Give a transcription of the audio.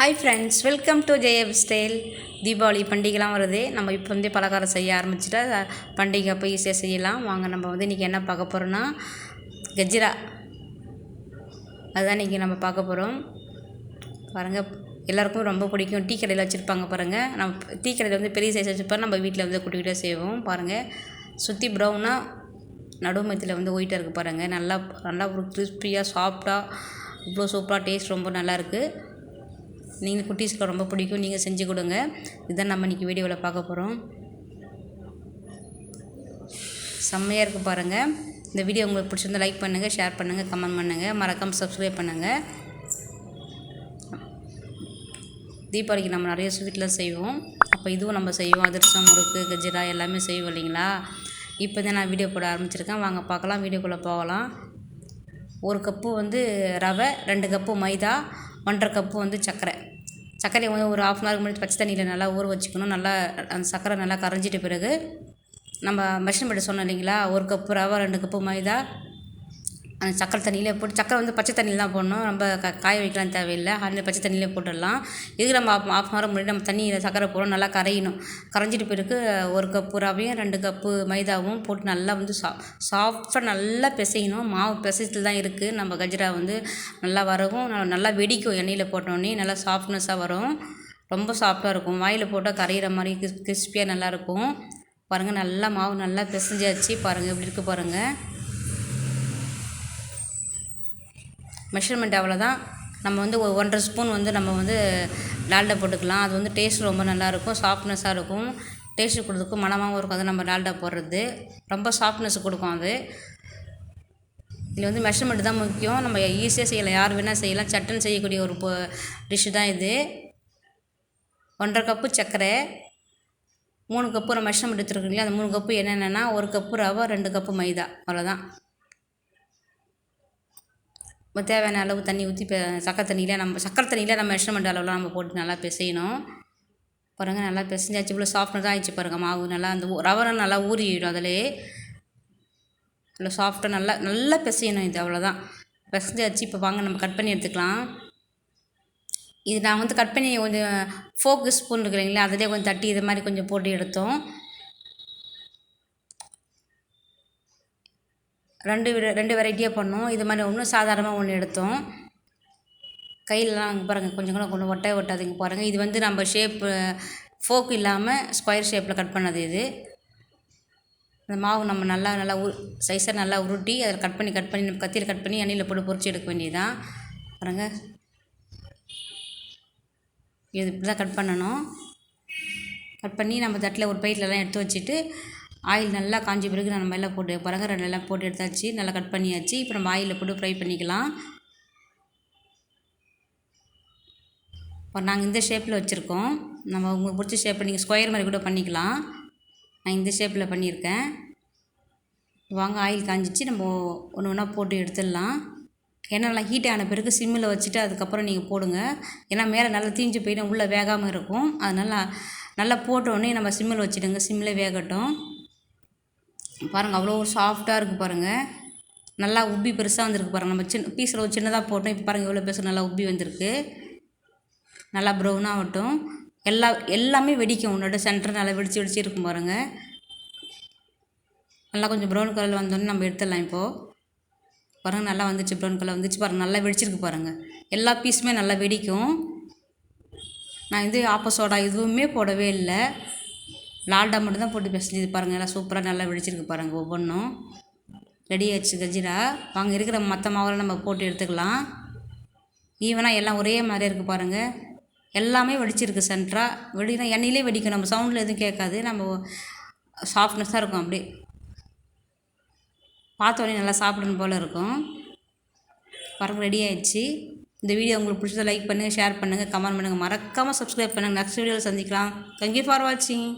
Hi friends welcome to ஜெயப் style Deepavali பண்டிகைலாம் வருது. நம்ம இப்போ வந்து பலகாரம் செய்ய ஆரம்பிச்சுட்டா பண்டிகை அப்போ ஈஸியாக செய்யலாம். வாங்க நம்ம வந்து இன்றைக்கி என்ன பார்க்க போகிறோன்னா கஜ்ரா. அதுதான் இன்றைக்கி நம்ம பார்க்க போகிறோம் பாருங்கள் எல்லாருக்கும் ரொம்ப பிடிக்கும். டீ கடையில் வச்சுருப்பாங்க பாருங்கள் நம்ம டீ கடையில் வந்து பெரிய சைஸ் வச்சுருப்பாரு நம்ம வீட்டில் வந்து குட்டி செய்வோம். பாருங்கள் சுற்றி ப்ரௌனாக நடுமத்தில் வந்து ஒயிட்டாக இருக்குது பாருங்கள் நல்லா நல்லா ஒரு கிறிஸ்பியாக சாஃப்டாக இவ்வளோ சூப்பராக டேஸ்ட் ரொம்ப நல்லாயிருக்கு நீங்கள் குட்டீஸ்க்கு ரொம்ப பிடிக்கும் நீங்கள் செஞ்சு கொடுங்க. இதுதான் நம்ம இன்றைக்கி வீடியோவில் பார்க்க போகிறோம் செம்மையாக இருக்குது பாருங்கள் இந்த வீடியோ உங்களுக்கு பிடிச்சிருந்தா லைக் பண்ணுங்கள் ஷேர் பண்ணுங்கள் கமெண்ட் பண்ணுங்கள் மறக்காமல் சப்ஸ்கிரைப் பண்ணுங்கள் தீபாவளிக்கு நம்ம நிறைய ஸ்வீட்லாம் செய்வோம். அப்போ இதுவும் நம்ம செய்வோம். அதிர்ஷ்டம் முறுக்கு கஜ்ரா எல்லாமே செய்வோம் இல்லைங்களா? இப்போ தான் நான் வீடியோ போட ஆரம்பிச்சிருக்கேன். வாங்க பார்க்கலாம். வீடியோக்குள்ளே போகலாம். ஒரு கப்பு வந்து ரவை ரெண்டு கப்பு மைதா ஒன்றரை கப்பு வந்து சர்க்கரை சர்க்கரையை வந்து ஒரு ஆஃப் அன் ஹவருக்கு முன்னாடி பச்சை தண்ணியில் நல்லா ஊற வச்சுக்கணும். நல்லா அந்த சர்க்கரை நல்லா கரைஞ்சிட்ட பிறகு நம்ம மெஷர்மெண்ட் சொன்னோம் இல்லைங்களா? ஒரு கப்பு ரவை ரெண்டு கப்பு மைதா அந்த சக்கரை தண்ணியிலே போட்டு சக்கரை வந்து பச்சை தண்ணியில் தான் போடணும். நம்ம க காய வைக்கலாம் தேவையில்லை. அதில் பச்சை தண்ணியிலே போட்டுடலாம். இதுக்கு நம்ம ஆஃப் ஆஃப் ஹவர் முன்னாடி நம்ம தண்ணியில் சக்கரை போடணும் நல்லா கரையணும். கரைஞ்சிட்டு பிறகு ஒரு கப்பு ரவையும் ரெண்டு கப்பு மைதாவும் போட்டு நல்லா வந்து சா சாஃப்டாக நல்லா பிசையணும். மாவு பிசைத்துல தான் இருக்குது நம்ம கஜ்ரா வந்து நல்லா வரவும் நல்லா வெடிக்கும். எண்ணெயில் போட்டோடனே நல்லா சாஃப்ட்னஸாக வரும். ரொம்ப சாஃப்டாக இருக்கும். வாயில் போட்டால் கரையிற மாதிரி கிஸ் கிறிஸ்பியாக நல்லாயிருக்கும் பாருங்கள் நல்லா மாவு நல்லா பிசைஞ்சாச்சு. பாருங்கள் எப்படி இருக்குது பாருங்கள் மெஷர்மெண்ட் அவ்வளோதான் நம்ம வந்து ஒரு ஒன்றரை ஸ்பூன் வந்து நம்ம வந்து டால்டா போட்டுக்கலாம். அது வந்து டேஸ்ட் ரொம்ப நல்லாயிருக்கும். சாஃப்ட்னஸாக இருக்கும். டேஸ்ட்டு கொடுத்துக்கும் மனமாகவும் இருக்கும். அது நம்ம டால்டா போடுறது. ரொம்ப சாஃப்ட்னஸ் கொடுக்கும் அது. இதில் வந்து மெஷர்மெண்ட் தான் முக்கியம். நம்ம ஈஸியாக செய்யலாம். யார் வேணால் செய்யலாம். சட்டன் செய்யக்கூடிய ஒரு டிஷ்ஷு தான் இது. ஒன்றரை கப்பு சர்க்கரை மூணு கப்பு நம்ம மெஷர்மெண்ட் எடுத்துருக்கோம் இல்லையா அந்த மூணு கப்பு என்னென்னா ஒரு கப்பு ரவை ரெண்டு கப்பு மைதா. அவ்வளோதான் தேவையான அளவு தண்ணி ஊற்றி இப்போ சக்கரை தண்ணியில் நம்ம சக்கரை தண்ணியில் நம்ம மெஷர்மெண்ட் அளவுலாம் நம்ம போட்டு நல்லா பிசையணும். பாருங்கள் நல்லா பிசைஞ்சாச்சு. இவ்வளோ சாஃப்டாக ஆயிடுச்சு பாருங்கள் மாவு. நல்லா அந்த ரவை நல்லா ஊறிடும் அதிலே. நல்லா சாஃப்டாக நல்லா நல்லா பிசையணும் இது அவ்வளோதான் பிசைஞ்சாச்சு இப்போ வாங்க நம்ம கட் பண்ணி எடுத்துக்கலாம். இது நான் வந்து கட் பண்ணி கொஞ்சம் ஃபோக்கு ஸ்பூன் இருக்கு இல்லைங்களா அதிலே கொஞ்சம் தட்டி இது மாதிரி கொஞ்சம் போட்டு எடுத்தோம். ரெண்டு ரெண்டு வெரைட்டியாக பண்ணோம். இது மாதிரி ஒன்றும் சாதாரணமாக ஒன்று எடுத்தோம். கையிலலாம் பாருங்கள் கொஞ்சம் கூட கொண்டு ஒட்டை ஒட்டாதீங்க பாருங்கள் இது வந்து நம்ம ஷேப்பு ஃபோக் இல்லாமல் ஸ்கொயர் ஷேப்பில் கட் பண்ணது இது. அந்த மாவு நம்ம நல்லா நல்லா உ சைஸாக நல்லா உருட்டி அதில் கட் பண்ணி கட் பண்ணி நம்ம கத்தியில் கட் பண்ணி எண்ணெயில் போட்டு பொறிச்சு எடுக்க வேண்டியதுதான். பாருங்கள் இது இப்படி தான் கட் பண்ணணும். கட் பண்ணி நம்ம தட்டில் ஒரு பிளேட்லலாம் எடுத்து வச்சுட்டு ஆயில் நல்லா காஞ்ச பிறகு நம்ம எல்லாம் போட்டு பரகரை நல்லா போட்டு எடுத்தாச்சு நல்லா கட் பண்ணியாச்சு. இப்போ நம்ம ஆயிலில் போட்டு ஃப்ரை பண்ணிக்கலாம். இப்போ நாங்கள் இந்த ஷேப்பில் வச்சுருக்கோம். நம்ம உங்களுக்கு பிடிச்ச ஷேப்பில் நீங்கள் ஸ்கொயர் மாதிரி கூட பண்ணிக்கலாம். நான் இந்த ஷேப்பில் பண்ணியிருக்கேன். வாங்க ஆயில் காஞ்சிச்சு. நம்ம ஒன்று ஒன்றா போட்டு எடுத்துடலாம். ஏன்னா ஹீட் ஆன பிறகு சிம்மில் வச்சுட்டு அதுக்கப்புறம் நீங்கள் போடுங்க. ஏன்னா மேலே நல்லா தீஞ்சு போயிட்டு உள்ளே வேகாமல் இருக்கும். அதனால் நல்லா போட்டோடனே நம்ம சிம்மில் வச்சுடுங்க. சிம்மில் வேகட்டும். பாருங்கள் அவ்வளோ சாஃப்டாக இருக்குது பாருங்கள் நல்லா உப்பி பெருசாக வந்திருக்கு பாருங்கள் நம்ம சின்ன பீஸில் ஒரு சின்னதாக போட்டோம். இப்போ பாருங்கள் எவ்வளோ பெருசு நல்லா உப்பி வந்திருக்கு. நல்லா ப்ரௌனாக ஆகட்டும். எல்லா எல்லாமே வெடிக்கும். உன்னோட சென்டர் நல்லா வெடிச்சு வெடிச்சு இருக்கும் பாருங்கள் நல்லா கொஞ்சம் ப்ரௌன் கலரில் வந்தோடனே நம்ம எடுத்துடலாம் இப்போது பாருங்கள் நல்லா வந்துச்சு ப்ரௌன் கலர் வந்துச்சு பாருங்கள் நல்லா வெடிச்சிருக்கு பாருங்கள் எல்லா பீஸுமே நல்லா வெடிக்கும். நான் இது ஆப்போசோடா எதுவுமே போடவே இல்லை. லால்டா மட்டும் தான் போட்டு பிசைஞ்சது பாருங்கள் நல்லா சூப்பராக நல்லா வெடிச்சிருக்கு பாருங்கள் ஒவ்வொன்றும். ரெடி ஆச்சு கஜிரா வாங்க இருக்கிற மற்ற மாவெல்லாம் நம்ம போட்டு எடுத்துக்கலாம். ஈவனாக எல்லாம் ஒரே மாதிரியே இருக்குது பாருங்கள் எல்லாமே வெடிச்சிருக்கு சென்ட்ராக வெடினா எண்ணெயிலே வெடிக்கும் நம்ம சவுண்டில் எதுவும் கேட்காது. நம்ம சாஃப்ட்னஸாக இருக்கும் அப்படியே. பார்த்தோடனே நல்லா சாப்பிடணும் போல் இருக்கும். பாருங்கள் ரெடி ஆயிடுச்சு. இந்த வீடியோ உங்களுக்கு பிடிச்சதை லைக் பண்ணுங்கள் ஷேர் பண்ணுங்கள் கமெண்ட் பண்ணுங்கள் மறக்காமல் சப்ஸ்கிரைப் பண்ணுங்கள் நெக்ஸ்ட் வீடியோவில் சந்திக்கலாம். தேங்க்யூ ஃபார் வாட்சிங்